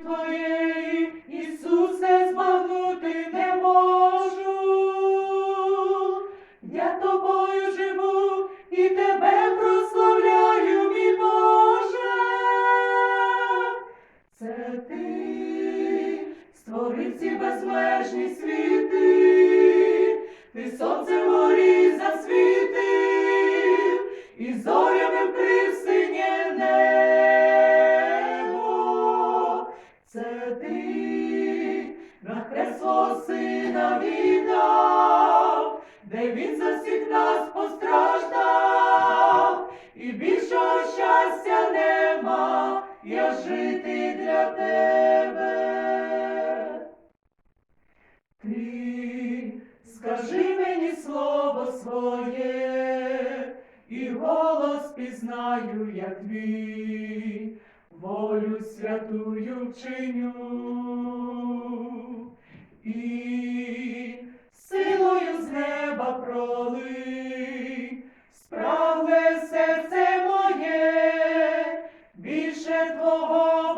Твоєї, Ісусе, збагнути не можу. Я тобою живу і тебе прославляю, мій Боже. Це ти створив ці безмежні світи, ти сонце ти на хрест сина віддав, де він за всіх нас постраждав, і більшого щастя нема, я жити для тебе. Ти скажи мені слово своє, і голос пізнаю, як твій, волю святую вчиню. І силою з неба проли, справле серце моє, більше твого